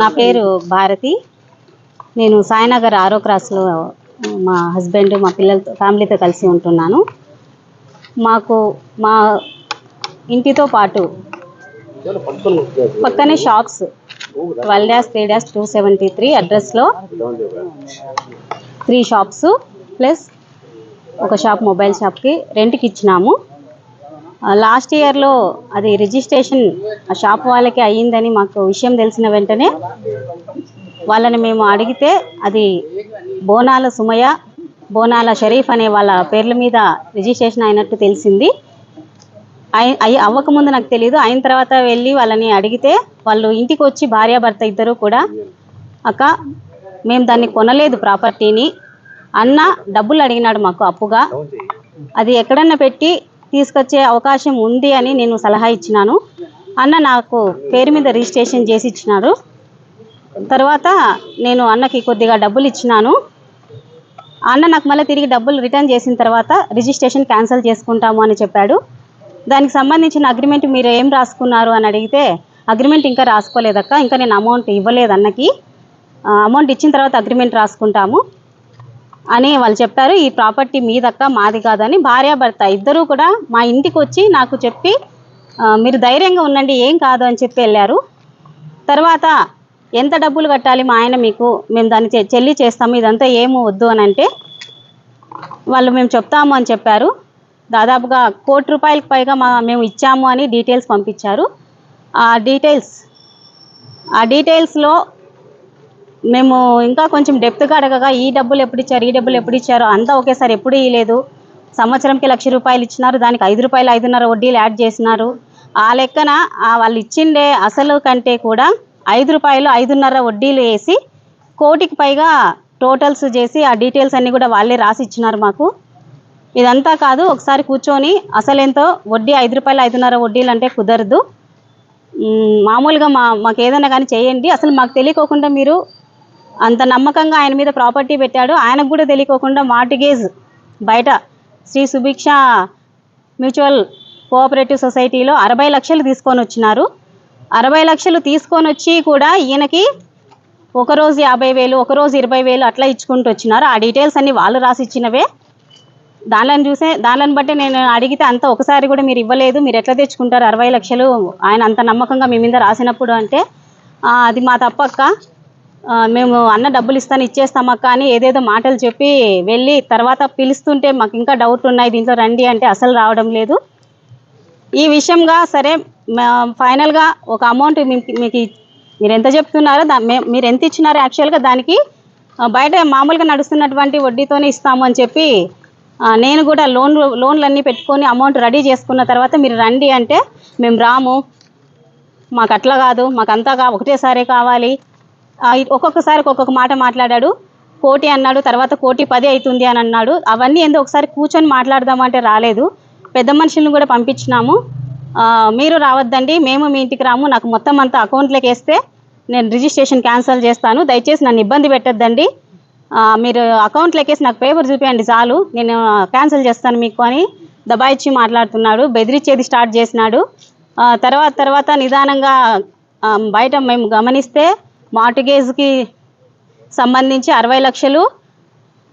నా పేరు భారతి. నేను సాయినగర్ ఆరో క్రాస్లో మా హస్బెండ్ మా పిల్లలతో ఫ్యామిలీతో కలిసి ఉంటున్నాను. మాకు మా ఇంటితో పాటు పక్కనే shops twelve dash three dash two seventy three అడ్రస్లో త్రీ షాప్స్ ప్లస్ ఒక షాప్ మొబైల్ షాప్కి రెంట్కి ఇచ్చినాము. లాస్ట్ ఇయర్లో అది రిజిస్ట్రేషన్ ఆ షాప్ వాళ్ళకి అయ్యిందని మాకు విషయం తెలిసిన వెంటనే వాళ్ళని మేము అడిగితే అది బోనాల సుమయ బోనాల షరీఫ్ అనే వాళ్ళ పేర్ల మీద రిజిస్ట్రేషన్ అయినట్టు తెలిసింది. అయి అవ్వకముందు నాకు తెలియదు అయిన తర్వాత వెళ్ళి వాళ్ళని అడిగితే వాళ్ళు ఇంటికి వచ్చి భార్యాభర్త ఇద్దరు కూడా అక్క మేము దాన్ని కొనలేదు ప్రాపర్టీని అన్న డబ్బులు అడిగినాడు మాకు అప్పుగా. అది ఎక్కడన్నా పెట్టి తీసుకొచ్చే అవకాశం ఉంది అని నేను సలహా ఇచ్చినాను. అన్న నాకు పేరు మీద రిజిస్ట్రేషన్ చేసి ఇచ్చినారు. తర్వాత నేను అన్నకి కొద్దిగా డబ్బులు ఇచ్చినాను. అన్న నాకు మళ్ళీ తిరిగి డబ్బులు రిటర్న్ చేసిన తర్వాత రిజిస్ట్రేషన్ క్యాన్సిల్ చేసుకుంటాము అని చెప్పాడు. దానికి సంబంధించిన అగ్రిమెంట్ మీరు ఏం రాసుకున్నారు అని అడిగితే అగ్రిమెంట్ ఇంకా రాసుకోలేదక్క ఇంకా నేను అమౌంట్ ఇవ్వలేదు అన్నకి. అమౌంట్ ఇచ్చిన తర్వాత అగ్రిమెంట్ రాసుకుంటాము. అని వాళ్ళు చెప్పారు. ఈ ప్రాపర్టీ మీదక్క మాది కాదని భార్యాభర్త ఇద్దరూ కూడా మా ఇంటికి వచ్చి నాకు చెప్పి మీరు ధైర్యంగా ఉండండి ఏం కాదు అని చెప్పి వెళ్ళారు. తర్వాత ఎంత డబ్బులు కట్టాలి మా ఆయన మీకు? మేము దాన్ని చె- చెల్లి చేస్తాము ఇదంతా ఏమో వద్దు అని అంటే వాళ్ళు మేము చెప్తాము అని చెప్పారు. దాదాపుగా కోటి రూపాయలకు పైగా మా మేము ఇచ్చాము అని డీటెయిల్స్ పంపించారు. ఆ డీటెయిల్స్ ఆ డీటెయిల్స్లో మేము ఇంకా కొంచెం డెప్త్గా అడగగా ఈ డబ్బులు ఎప్పుడు ఇచ్చారు ఈ డబ్బులు ఎప్పుడు ఇచ్చారు అంతా ఒకేసారి ఎప్పుడు ఇవ్వలేదు సంవత్సరంకి లక్ష రూపాయలు ఇచ్చినారు దానికి ఐదు రూపాయలు ఐదున్నర వడ్డీలు యాడ్ చేసినారు. ఆ లెక్కన వాళ్ళు ఇచ్చిండే అసలు కంటే కూడా ఐదు రూపాయలు ఐదున్నర వడ్డీలు వేసి కోటికి పైగా టోటల్స్ చేసి ఆ డీటెయిల్స్ అన్నీ కూడా వాళ్ళే రాసి ఇచ్చినారు మాకు. ఇదంతా కాదు ఒకసారి కూర్చొని అసలెంతో వడ్డీ ఐదు రూపాయలు ఐదున్నర వడ్డీలు అంటే కుదరదు. మామూలుగా మా మాకు ఏదైనా కానీ చేయండి. అసలు మాకు తెలియకోకుండా మీరు అంత నమ్మకంగా ఆయన మీద ప్రాపర్టీ పెట్టాడు. ఆయనకు కూడా తెలియకోకుండా మార్టిగేజ్ బయట శ్రీ సుభిక్ష మ్యూచువల్ కోఆపరేటివ్ సొసైటీలో అరవై లక్షలు తీసుకొని వచ్చినారు. అరవై లక్షలు తీసుకొని వచ్చి కూడా ఈయనకి ఒకరోజు యాభై వేలు ఒకరోజు ఇరవై వేలు అట్లా ఇచ్చుకుంటూ వచ్చినారు. ఆ డీటెయిల్స్ అన్ని వాళ్ళు రాసి ఇచ్చినవే. దానిని చూసే దానిని బట్టి నేను అడిగితే అంత ఒకసారి కూడా మీరు ఇవ్వలేదు. మీరు ఎట్లా తెచ్చుకుంటారు? అరవై లక్షలు. ఆయన అంత నమ్మకంగా మీ మీద రాసినప్పుడు అంటే అది మా తప్పక్క. మేము అన్న డబ్బులు ఇస్తాను ఇచ్చేస్తామా కానీ ఏదేదో మాటలు చెప్పి వెళ్ళి తర్వాత పిలుస్తుంటే మాకు ఇంకా డౌట్ ఉన్నాయి దీంట్లో రండి అంటే అసలు రావడం లేదు. ఈ విషయంగా సరే మా- ఫైనల్గా ఒక అమౌంట్ మీకు మీకు మీరు ఎంత చెప్తున్నారో దా మీరు ఎంత ఇచ్చినారో యాక్చువల్గా దానికి బయట మామూలుగా నడుస్తున్నటువంటి వడ్డీతోనే ఇస్తాము అని చెప్పి నేను కూడా లోన్ లోన్లన్నీ పెట్టుకొని అమౌంట్ రెడీ చేసుకున్న తర్వాత మీరు రండి అంటే మేము రాము. మాకు అట్లా కాదు మాకు అంతా కా ఒకటేసారి కావాలి. ఒక్కొక్కసారి ఒక్కొక్క మాట మాట్లాడాడు. కోటి అన్నాడు తర్వాత కోటి పది అవుతుంది అని అన్నాడు. అవన్నీ ఏందో ఒకసారి కూర్చొని మాట్లాడదామంటే రాలేదు. పెద్ద మనుషులను కూడా పంపించినాము. మీరు రావద్దండి మేము మీ ఇంటికి రాము. నాకు మొత్తం అంతా అకౌంట్లోకి వేస్తే నేను రిజిస్ట్రేషన్ క్యాన్సిల్ చేస్తాను. దయచేసి నన్ను ఇబ్బంది పెట్టద్దండి. మీరు అకౌంట్లోకి వేసి నాకు పేపర్ చూపించండి చాలు. నేను క్యాన్సిల్ చేస్తాను మీకు అని దబాయిచ్చి మాట్లాడుతున్నాడు. బెదిరించేది స్టార్ట్ చేసినాడు. తర్వాత తర్వాత నిదానంగా బయట మేము గమనిస్తే మార్టిగేజ్కి సంబంధించి అరవై లక్షలు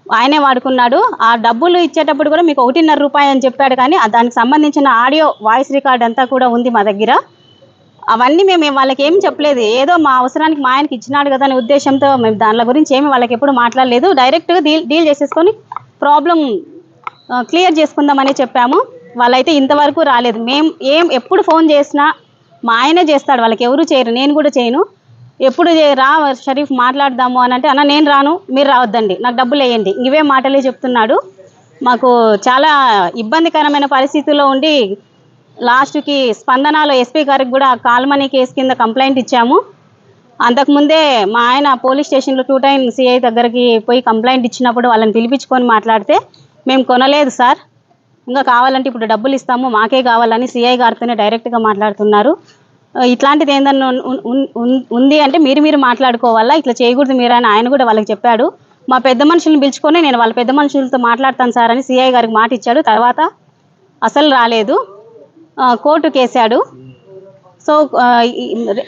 ఆయనే వాడుకున్నాడు. ఆ డబ్బులు ఇచ్చేటప్పుడు కూడా మీకు ఒకటిన్నర రూపాయి అని చెప్పాడు కానీ దానికి సంబంధించిన ఆడియో వాయిస్ రికార్డ్ అంతా కూడా ఉంది మా దగ్గర. అవన్నీ మేము వాళ్ళకి ఏం చెప్పలేదు. ఏదో మా అవసరానికి మా ఆయనకి ఇచ్చినాడు కదా అనే ఉద్దేశంతో మేము దానిల గురించి ఏమి వాళ్ళకి ఎప్పుడు మాట్లాడలేదు. డైరెక్ట్గా డీల్ డీల్ చేసేసుకొని ప్రాబ్లం క్లియర్ చేసుకుందామని చెప్పాము. వాళ్ళైతే ఇంతవరకు రాలేదు. మేము ఏం ఎప్పుడు ఫోన్ చేసినా మా ఆయనే చేస్తాడు. వాళ్ళకి ఎవరు చేయరు. నేను కూడా చేయను. ఎప్పుడు రా షరీఫ్ మాట్లాడదాము అని అంటే అన్న నేను రాను మీరు రావద్దండి నాకు డబ్బులు వేయండి. ఇవే మాటలే చెప్తున్నాడు. మాకు చాలా ఇబ్బందికరమైన పరిస్థితుల్లో ఉండి లాస్ట్కి స్పందనలో ఎస్పీ గారికి కూడా కాల్మనీ కేసు కింద కంప్లైంట్ ఇచ్చాము. అంతకుముందే మా ఆయన పోలీస్ స్టేషన్లో టూ టైం సిఐ దగ్గరికి పోయి కంప్లైంట్ ఇచ్చినప్పుడు వాళ్ళని పిలిపించుకొని మాట్లాడితే మేము కొనలేదు సార్ ఇంకా కావాలంటే ఇప్పుడు డబ్బులు ఇస్తాము మాకే కావాలని సిఐ గారితోనే డైరెక్ట్గా మాట్లాడుతున్నారు. ఇట్లాంటిది ఏందన్నా ఉంది అంటే మీరు మీరు మాట్లాడుకోవాలా? ఇట్లా చేయకూడదు మీరు అని ఆయన కూడా వాళ్ళకి చెప్పాడు. మా పెద్ద మనుషులను పిలుచుకొని నేను వాళ్ళ పెద్ద మనుషులతో మాట్లాడతాను సార్ అని సిఐ గారికి మాట ఇచ్చాడు. తర్వాత అసలు రాలేదు. కోర్టు కేసాడు. వేసాడు సో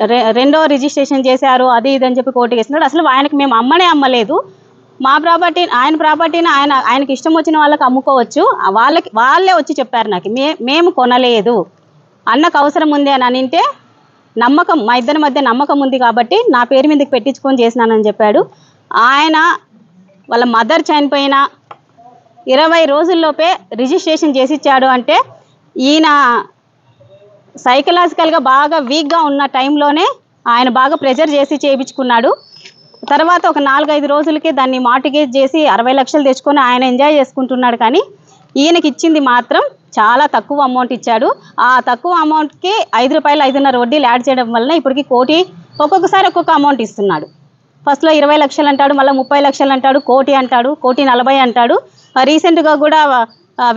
రె- రెండో రిజిస్ట్రేషన్ చేశారు అది ఇది అని చెప్పి కోర్టు వేసినాడు అసలు ఆయనకి మేము అమ్మనే అమ్మలేదు. మా ప్రాపర్టీ ఆయన ప్రాపర్టీని ఆయన ఆయనకి ఇష్టం వచ్చిన వాళ్ళకి అమ్ముకోవచ్చు. వాళ్ళకి వాళ్ళే వచ్చి చెప్పారు నాకు. మే మేము కొనలేదు. అన్నకు అవసరం ఉంది అని అనింటే నమ్మకం మా ఇద్దరి మధ్య నమ్మకం ఉంది కాబట్టి నా పేరు మీదకి పెట్టించుకొని చేసినానని చెప్పాడు. ఆయన వాళ్ళ మదర్ చనిపోయిన ఇరవై రోజుల్లోపే రిజిస్ట్రేషన్ చేసి ఇచ్చాడు అంటే ఈయన సైకలాజికల్గా బాగా వీక్గా ఉన్న టైంలోనే ఆయన బాగా ప్రెజర్ చేసి చేయించుకున్నాడు. తర్వాత ఒక నాలుగైదు రోజులకి దాన్ని మార్టిగేజ్ చేసి అరవై లక్షలు తెచ్చుకొని ఆయన ఎంజాయ్ చేసుకుంటున్నాడు కానీ ఈయనకి ఇచ్చింది మాత్రం చాలా తక్కువ అమౌంట్ ఇచ్చాడు. ఆ తక్కువ అమౌంట్కి ఐదు రూపాయలు ఐదున్నర వడ్డీలు యాడ్ చేయడం వలన ఇప్పటికి కోటి ఒక్కొక్కసారి ఒక్కొక్క అమౌంట్ ఇస్తున్నాడు. ఫస్ట్లో ఇరవై లక్షలు అంటాడు మళ్ళీ ముప్పై లక్షలు అంటాడు కోటి అంటాడు కోటి నలభై అంటాడు. రీసెంట్గా కూడా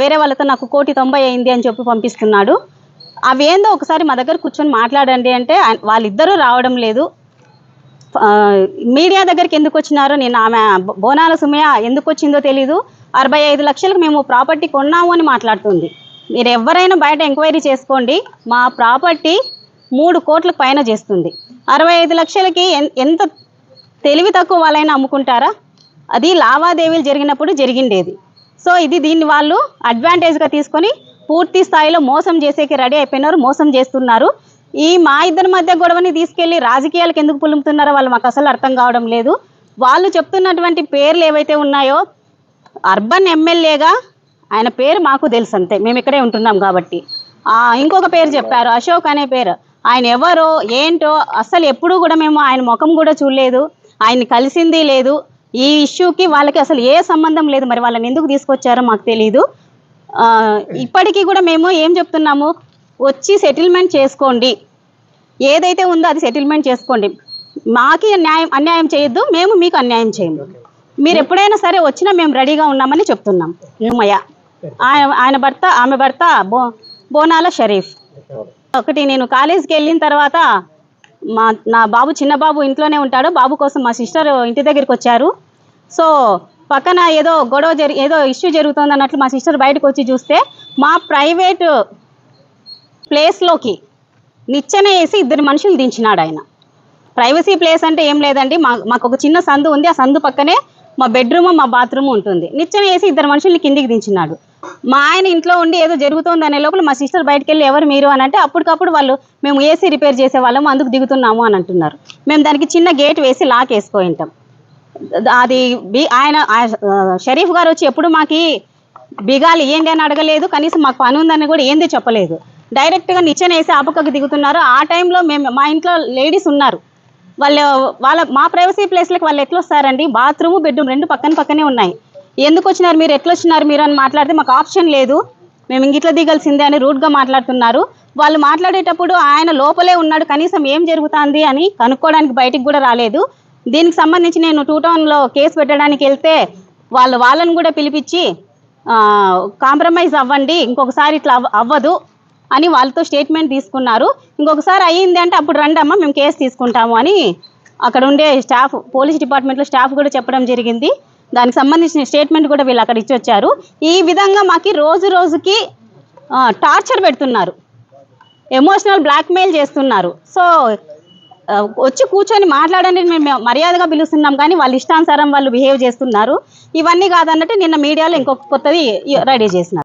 వేరే వాళ్ళతో నాకు కోటి తొంభై అయింది అని చెప్పి పంపిస్తున్నాడు. అవేందో ఒకసారి మా దగ్గర కూర్చొని మాట్లాడండి అంటే వాళ్ళిద్దరూ రావడం లేదు. మీడియా దగ్గరికి ఎందుకు వచ్చినారో నేను ఆమె బోనాల సుమయ ఎందుకు వచ్చిందో తెలీదు. అరవై ఐదు లక్షలకు మేము ప్రాపర్టీ కొన్నాము అని మాట్లాడుతుంది. మీరు ఎవరైనా బయట ఎంక్వైరీ చేసుకోండి. మా ప్రాపర్టీ మూడు కోట్లకు పైన చేస్తుంది. అరవై ఐదు లక్షలకి ఎంత తెలివి తక్కువ వాళ్ళైనా అమ్ముకుంటారా? అది లావాదేవీలు జరిగినప్పుడు జరిగిండేది. సో ఇది దీన్ని వాళ్ళు అడ్వాంటేజ్గా తీసుకొని పూర్తి స్థాయిలో మోసం చేసేకి రెడీ అయిపోయినారు మోసం చేస్తున్నారు. ఈ మా ఇద్దరి మధ్య గొడవని తీసుకెళ్ళి రాజకీయాలకు ఎందుకు పులుముతున్నారో వాళ్ళు మాకు అసలు అర్థం కావడం లేదు. వాళ్ళు చెప్తున్నటువంటి పేర్లు ఏవైతే ఉన్నాయో అర్బన్ ఎమ్మెల్యేగా ఆయన పేరు మాకు తెలుసు అంతే. మేము ఇక్కడే ఉంటున్నాం కాబట్టి. ఆ, ఇంకొక పేరు చెప్పారు అశోక్ అనే పేరు. ఆయన ఎవరో ఏంటో అసలు ఎప్పుడూ కూడా మేము ఆయన ముఖం కూడా చూడలేదు. ఆయన్ని కలిసింది లేదు. ఈ ఇష్యూకి వాళ్ళకి అసలు ఏ సంబంధం లేదు. మరి వాళ్ళని ఎందుకు తీసుకొచ్చారో మాకు తెలియదు ఆ, ఇప్పటికీ కూడా మేము ఏం చెప్తున్నాము? వచ్చి సెటిల్మెంట్ చేసుకోండి. ఏదైతే ఉందో అది సెటిల్మెంట్ చేసుకోండి. మాకి న్యాయం అన్యాయం చేయొద్దు. మేము మీకు అన్యాయం చేయము. మీరు ఎప్పుడైనా సరే వచ్చినా మేము రెడీగా ఉన్నామని చెప్తున్నాం. ఉమయ్య ఆయన ఆయన భర్త ఆమె భర్త బో బోనాల షరీఫ్. ఒకటి నేను కాలేజీకి వెళ్ళిన తర్వాత మా నా బాబు చిన్న బాబు ఇంట్లోనే ఉంటాడు. బాబు కోసం మా సిస్టర్ ఇంటి దగ్గరికి వచ్చారు. సో పక్కన ఏదో గొడవ జరి ఏదో ఇష్యూ జరుగుతుంది అన్నట్లు మా సిస్టర్ బయటకు వచ్చి చూస్తే మా ప్రైవేట్ ప్లేస్లోకి నిచ్చెన వేసి ఇద్దరు మనుషులు దించినాడు ఆయన. ప్రైవసీ ప్లేస్ అంటే ఏం లేదండి. మా మాకు ఒక చిన్న సందు ఉంది. ఆ సందు పక్కనే మా బెడ్రూమ్ మా బాత్రూమ్ ఉంటుంది. నిచ్చెన వేసి ఇద్దరు మనుషుల్ని కిందికి దించినాడు. మా ఆయన ఇంట్లో ఉండి ఏదో జరుగుతోంది అనే లోపల మా సిస్టర్ బయటకు వెళ్ళి ఎవరు మీరు అని అంటే అప్పటికప్పుడు వాళ్ళు మేము ఏసీ రిపేర్ చేసే వాళ్ళము అందుకు దిగుతున్నాము అని అంటున్నారు. మేము దానికి చిన్న గేట్ వేసి లాక్ వేసుకో ఉంటాం. అది బి- ఆయన షరీఫ్ గారు వచ్చి ఎప్పుడు మాకి బిగాలి ఏంటి అని అడగలేదు కనీసం మాకు పని ఉందని కూడా ఏంది చెప్పలేదు. డైరెక్ట్గా నిచ్చెన వేసి దిగుతున్నారు. ఆ టైంలో మేము మా ఇంట్లో లేడీస్ ఉన్నారు. వాళ్ళు వాళ్ళ మా ప్రైవసీ ప్లేస్లకి వాళ్ళు ఎట్లా వస్తారండి బాత్రూమ్ బెడ్రూమ్ రెండు పక్కన పక్కనే ఉన్నాయి. ఎందుకు వచ్చినారు మీరు? ఎట్లా వచ్చినారు మీరు అని మాట్లాడితే మాకు ఆప్షన్ లేదు. మేము ఇంగిట్లా దిగాల్సిందే అని రూట్గా మాట్లాడుతున్నారు. వాళ్ళు మాట్లాడేటప్పుడు ఆయన లోపలే ఉన్నాడు కనీసం ఏం జరుగుతుంది అని కనుక్కోవడానికి బయటికి కూడా రాలేదు. దీనికి సంబంధించి నేను టూ టౌన్లో కేసు పెట్టడానికి వెళ్తే వాళ్ళు వాళ్ళని కూడా పిలిపించి కాంప్రమైజ్ అవ్వండి ఇంకొకసారి ఇట్లా అవ్వదు అని వాళ్ళతో స్టేట్మెంట్ తీసుకున్నారు. ఇంకొకసారి అయ్యింది అంటే అప్పుడు రండమ్మా మేము కేసు తీసుకుంటాము అని అక్కడ ఉండే స్టాఫ్ పోలీస్ డిపార్ట్మెంట్లో స్టాఫ్ కూడా చెప్పడం జరిగింది. దానికి సంబంధించిన స్టేట్మెంట్ కూడా వీళ్ళు అక్కడ ఇచ్చి వచ్చారు ఈ విధంగా మాకు రోజు రోజుకి టార్చర్ పెడుతున్నారు. ఎమోషనల్ బ్లాక్మెయిల్ చేస్తున్నారు. సో వచ్చి కూర్చొని మాట్లాడండి మేము మర్యాదగా పిలుస్తున్నాం కానీ వాళ్ళ ఇష్టానుసారం వాళ్ళు బిహేవ్ చేస్తున్నారు. ఇవన్నీ కాదన్నట్టు నిన్న మీడియాలో ఇంకొక కొత్తది రెడీ చేసినారు.